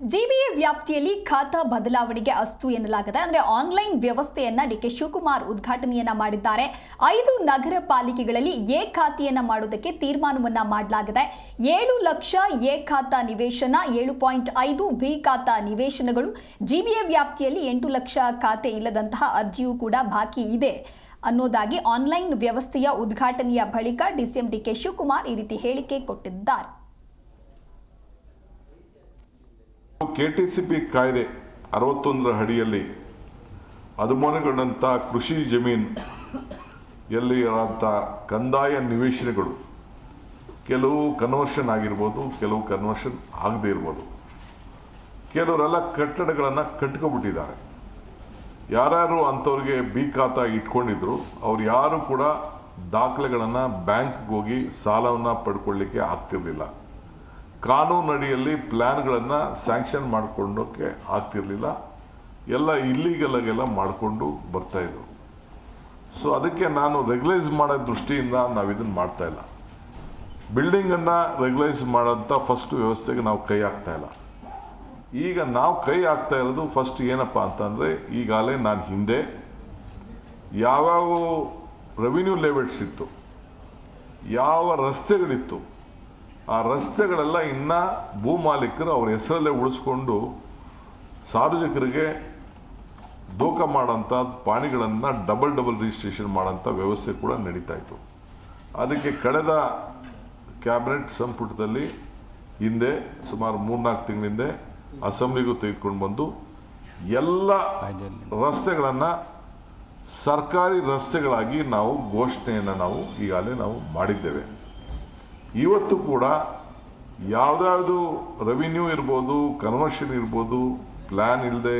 GBA ವ್ಯಾಪ್ತಿಯಲ್ಲಿ ಖಾತಾ ಬದಲಾವಣೆಗೆ ಅಸ್ತು ಎನ್ನಲಾಗಿದೆ ಅಂದ್ರೆ ಆನ್ಲೈನ್ ವ್ಯವಸ್ಥೆಯನ್ನ ಡಿಕೆ ಶಿವಕುಮಾರ್ ಉದ್ಘಾಟನೆಯನ್ನ ಮಾಡಿದ್ದಾರೆ. ಐದು ನಗರ ಪಾಲಿಕೆಗಳಲ್ಲಿ ಎ ಖಾತೆಯನ್ನ ಮಾಡೋದಕ್ಕೆ ತೀರ್ಮಾನವನ್ನ ಮಾಡಲಾಗಿದೆ. ಏಳು ಲಕ್ಷ ಎ ಖಾತಾ ನಿವೇಶನ, ಏಳು ಪಾಯಿಂಟ್ ಐದು ಬಿ ಖಾತಾ ನಿವೇಶನಗಳು ಜಿಬಿಎ ವ್ಯಾಪ್ತಿಯಲ್ಲಿ ಎಂಟು ಲಕ್ಷ ಖಾತೆ ಇಲ್ಲದಂತಹ ಅರ್ಜಿಯೂ ಕೂಡ ಬಾಕಿ ಇದೆ ಅನ್ನೋದಾಗಿ ಆನ್ಲೈನ್ ವ್ಯವಸ್ಥೆಯ ಉದ್ಘಾಟನೆಯ ಬಳಿಕ ಡಿಸಿಎಂ ಡಿ ಕೆ ಶಿವಕುಮಾರ್ ಈ ರೀತಿ ಹೇಳಿಕೆ ಕೊಟ್ಟಿದ್ದಾರೆ. ಕೆ ಟಿ ಸಿ ಪಿ ಕಾಯ್ದೆ ಅರವತ್ತೊಂದರ ಅಡಿಯಲ್ಲಿ ಅನುಮಾನಗೊಂಡಂಥ ಕೃಷಿ ಜಮೀನು ಎಲ್ಲಿ ಇರೋಂಥ ಕಂದಾಯ ನಿವೇಶನಗಳು ಕೆಲವು ಕನ್ವರ್ಷನ್ ಆಗಿರ್ಬೋದು, ಕೆಲವು ಕನ್ವರ್ಷನ್ ಆಗದೇ ಇರ್ಬೋದು. ಕೆಲವರೆಲ್ಲ ಕಟ್ಟಡಗಳನ್ನು ಕಟ್ಕೊಬಿಟ್ಟಿದ್ದಾರೆ. ಯಾರ್ಯಾರು ಅಂಥವ್ರಿಗೆ ಬಿ ಖಾತಾ ಇಟ್ಕೊಂಡಿದ್ರು, ಅವ್ರು ಯಾರು ಕೂಡ ದಾಖಲೆಗಳನ್ನು ಬ್ಯಾಂಕ್ಗೆ ಹೋಗಿ ಸಾಲವನ್ನು ಪಡ್ಕೊಳ್ಳಿಕ್ಕೆ ಆಗ್ತಿರ್ಲಿಲ್ಲ. ಕಾನೂನು ಅಡಿಯಲ್ಲಿ ಪ್ಲ್ಯಾನ್ಗಳನ್ನು ಸ್ಯಾಂಕ್ಷನ್ ಮಾಡಿಕೊಂಡೋಕ್ಕೆ ಆಗ್ತಿರಲಿಲ್ಲ. ಎಲ್ಲ ಇಲ್ಲಿಗೆಲ್ಲಗೆಲ್ಲ ಮಾಡಿಕೊಂಡು ಬರ್ತಾಯಿದ್ರು ಸೊ ಅದಕ್ಕೆ ನಾನು ರೆಗ್ಯುಲೈಸ್ ಮಾಡೋ ದೃಷ್ಟಿಯಿಂದ ನಾವು ಇದನ್ನು ಮಾಡ್ತಾ ಇಲ್ಲ. ಬಿಲ್ಡಿಂಗನ್ನು ರೆಗ್ಯುಲೈಸ್ ಮಾಡೋಂಥ ಫಸ್ಟ್ ವ್ಯವಸ್ಥೆಗೆ ನಾವು ಕೈ ಹಾಕ್ತಾ ಇಲ್ಲ. ಈಗ ನಾವು ಕೈ ಹಾಕ್ತಾ ಇರೋದು ಫಸ್ಟ್ ಏನಪ್ಪ ಅಂತಂದರೆ, ಈಗಾಗಲೇ ನಾನು ಹಿಂದೆ ಯಾವ್ಯಾವ ರೆವಿನ್ಯೂ ಲೆವೆಟ್ಸ್ ಇತ್ತು. ಯಾವ ರಸ್ತೆಗಳಿತ್ತು. ಆ ರಸ್ತೆಗಳೆಲ್ಲ ಇನ್ನು ಭೂಮಾಲೀಕರು ಅವ್ರ ಹೆಸರಲ್ಲೇ ಉಳಿಸ್ಕೊಂಡು ಸಾರ್ವಜನಿಕರಿಗೆ ದೂಕ ಮಾಡೋಂಥ ಪಾಣಿಗಳನ್ನು ಡಬಲ್ ಡಬಲ್ ರಿಜಿಸ್ಟ್ರೇಷನ್ ಮಾಡೋಂಥ ವ್ಯವಸ್ಥೆ ಕೂಡ ನಡೀತಾ ಇತ್ತು. ಅದಕ್ಕೆ ಕಳೆದ ಕ್ಯಾಬಿನೆಟ್ ಸಂಪುಟದಲ್ಲಿ ಹಿಂದೆ ಸುಮಾರು ಮೂರ್ನಾಲ್ಕು ತಿಂಗಳಿಂದೆ ಅಸೆಂಬ್ಲಿಗೂ ತೆಗೆದುಕೊಂಡು ಬಂದು ಎಲ್ಲ ರಸ್ತೆಗಳನ್ನು ಸರ್ಕಾರಿ ರಸ್ತೆಗಳಾಗಿ ನಾವು ಘೋಷಣೆಯನ್ನು ನಾವು ಈಗಾಗಲೇ ನಾವು ಮಾಡಿದ್ದೇವೆ. ಇವತ್ತು ಕೂಡ ಯಾವುದ್ಯಾವುದು ರೆವಿನ್ಯೂ ಇರ್ಬೋದು ಕನ್ವರ್ಷನ್ ಇರ್ಬೋದು ಪ್ಲ್ಯಾನ್ ಇಲ್ಲದೆ